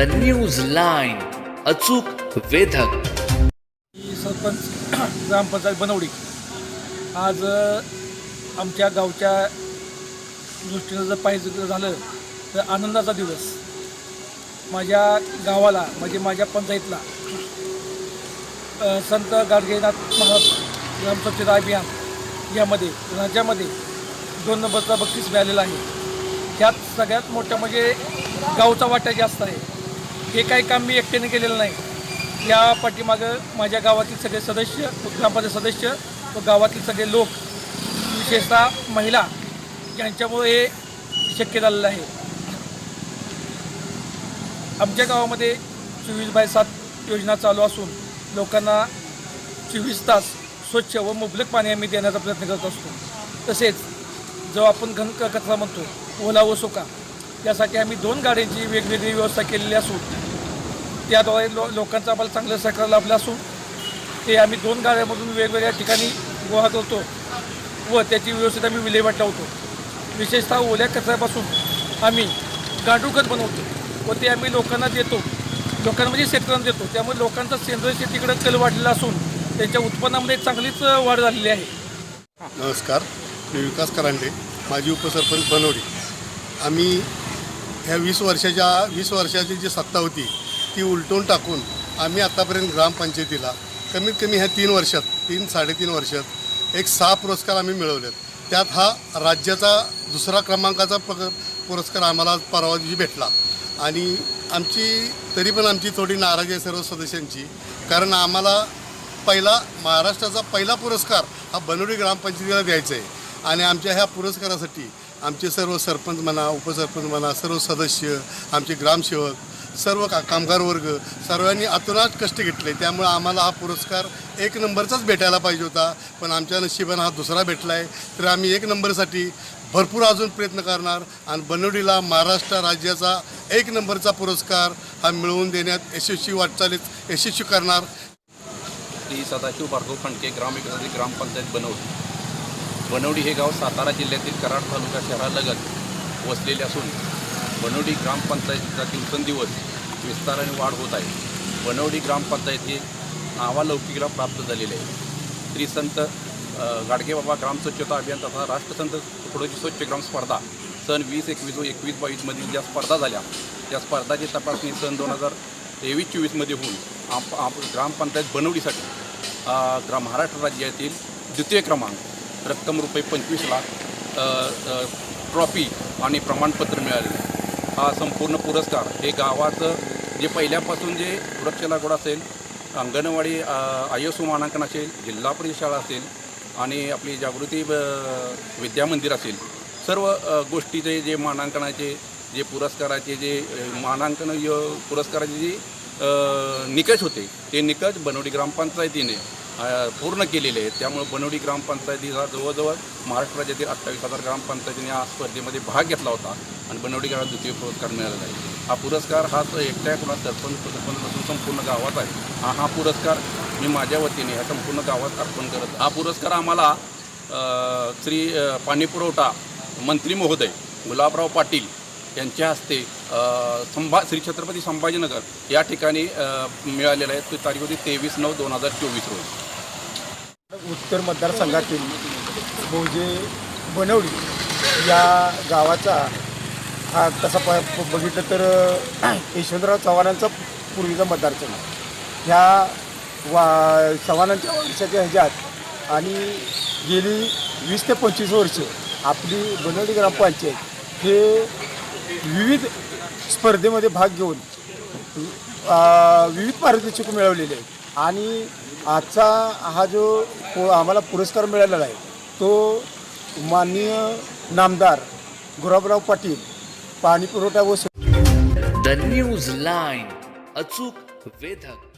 The news line अचूक वेधक. मी सरपंच ग्रामपंचायत बनवडी. आज आमच्या गावच्या दृष्टीनं जर पाहिजे झालं तर आनंदाचा दिवस. माझ्या गावाला म्हणजे माझ्या पंचायतला संत गाडगेनाथ महाराज ग्रामस्वच्छता अभियान यामध्ये राज्यामध्ये दोन नंबरचा बक्षीस मिळालेला आहे. त्यात सगळ्यात मोठं म्हणजे गावचा वाटा जास्त आहे. हे काही काम मी एकट्याने केलेलं नाही. या पाठीमागं माझ्या गावातील सगळे सदस्य ग्रामपंचायत सदस्य व गावातील सगळे लोक विशेषतः महिला यांच्यामुळे हे शक्य झालेलं आहे. आमच्या गावामध्ये चोवीस बाय सात योजना चालू असून लोकांना चोवीस तास स्वच्छ व मुबलक पाणी आम्ही देण्याचा प्रयत्न करत असतो. तसेच जो आपण घन कचरा म्हणतो ओला व सुका यासाठी आम्ही दोन गाड्यांची वेगवेगळी व्यवस्था केलेली असून त्याद्वारे लो लोकांचं आम्हाला चांगलं सहकार्य लाभलं असून ते आम्ही दोन गाड्यामधून वेगवेगळ्या ठिकाणी गोळा करतो व त्याची व्यवस्थित आम्ही विल्हेवाट लावतो. विशेषतः ओल्या कचऱ्यापासून आम्ही गांडूळखत बनवतो व ते आम्ही लोकांना देतो. लोकांना म्हणजे शेतकऱ्यांना देतो. त्यामुळे लोकांचा सेंद्रिय शेतीकडे कल वाढलेला असून त्यांच्या उत्पन्नामध्ये चांगलीच वाढ झालेली आहे. नमस्कार. मी विकास करांडे माजी उपसरपंच बनवडी. आम्ही ह्या वीस वर्षाच्या वीस वर्षाची जी सत्ता होती ती उलटून टाकून आम्ही आत्तापर्यंत ग्रामपंचायतीला कमीत कमी ह्या तीन वर्षात तीन साडेतीन वर्षात एक सहा पुरस्कार आम्ही मिळवलेत. त्यात हा राज्याचा दुसरा क्रमांकाचा पग पुरस्कार आम्हाला परवा दिवशी भेटला. आणि आमची तरी पण आमची थोडी नाराजी आहे सर्व सदस्यांची कारण आम्हाला पहिला महाराष्ट्राचा पहिला पुरस्कार हा बनोडी ग्रामपंचायतीला द्यायचा आहे. आणि आमच्या ह्या पुरस्कारासाठी आमचे सर्व सरपंच म्हणा उपसरपंच म्हणा सर्व सदस्य आमचे ग्रामसेवक सर्व का कामगार वर्ग सर्वांनी अतोनात कष्ट घेतले. त्यामुळे आम्हाला हा पुरस्कार एक नंबरचाच भेटायला पाहिजे होता. पण आमच्या नशिबानं हा दुसरा भेटला आहे तर आम्ही एक नंबरसाठी भरपूर अजून प्रयत्न करणार आणि बनवडीला महाराष्ट्र राज्याचा एक नंबरचा पुरस्कार हा मिळवून देण्यात यशस्वी वाटचालीत यशस्वी करणार. श्री सदाशिव भार्गव फंडके ग्रामविकासाची ग्रामपंचायत बनवडी. बनवडी हे गाव सातारा जिल्ह्यातील कराड तालुका शहरालगत वसलेले असून बनवडी ग्रामपंचायतीचा दिवसेंदिवस विस्ताराने वाढ होत आहे. बनवडी ग्रामपंचायत ही नावालौकिकला प्राप्त झालेले आहे त्रिसंत गाडगेबाबा ग्राम स्वच्छता अभियान तथा राष्ट्रसंत तुकडोजी स्वच्छ ग्राम स्पर्धा सन वीस एकवीस व एकवीस बावीसमधील ज्या स्पर्धा झाल्या त्या स्पर्धाची तपासणी सन दोन हजार तेवीस चोवीसमध्ये होऊन आप आप ग्रामपंचायत बनवडीसाठी ग्राम ग्रा महाराष्ट्र राज्यातील द्वितीय क्रमांक रक्कम रुपये पंचवीस लाख ट्रॉफी आणि प्रमाणपत्र मिळालेलं आहे. हा संपूर्ण पुरस्कार हे गावाचं जे पहिल्यापासून जे वृक्ष लागवड असेल अंगणवाडी आय एस मानांकन असेल जिल्हा परिषद शाळा असेल आणि आपली जागृती विद्यामंदिर असेल सर्व गोष्टीचे जे मानांकनाचे जे पुरस्काराचे जे मानांकन य पुरस्काराचे जे निकष होते ते निकष बनवडी ग्रामपंचायतीने पूर्ण केलेले आहेत. त्यामुळे बनवडी ग्रामपंचायतीचा जवळजवळ महाराष्ट्र राज्यातील अठ्ठावीस हजार ग्रामपंचायतीने या स्पर्धेमध्ये भाग घेतला होता आणि बनवडी गावात द्वितीय पुरस्कार मिळालेला आहे. हा पुरस्कार हा तर एकट्या कुणा सरपंच सरपंच नसून संपूर्ण गावात आहे हा हा पुरस्कार मी माझ्या वतीने ह्या संपूर्ण गावात अर्पण करत हा पुरस्कार आम्हाला श्री पाणीपुरवठा मंत्री महोदय गुलाबराव पाटील यांच्या हस्ते संभा श्री छत्रपती संभाजीनगर या ठिकाणी मिळालेला आहे ती तारीख होती तेवीस नऊ दोन हजार चोवीस रोजी. उत्तर मतदारसंघातील भोजे बनवडी या गावाचा. हा तसा प बघितलं तर यशवंतराव चव्हाणांचा पूर्वीचा मतदारसंघ. ह्या वा चव्हाणांच्या वंशाच्या ह्याच्यात आणि गेली वीस ते पंचवीस वर्ष आपली बनवली ग्रामपंचायत हे विविध स्पर्धेमध्ये भाग घेऊन विविध पारितोषिकं मिळवलेले आहेत. आणि आजचा हा जो आम्हाला पुरस्कार मिळालेला आहे तो माननीय नामदार गुलाबराव पाटील पाणी पुरवठा व द न्यूज लाईन अचूक वेधक.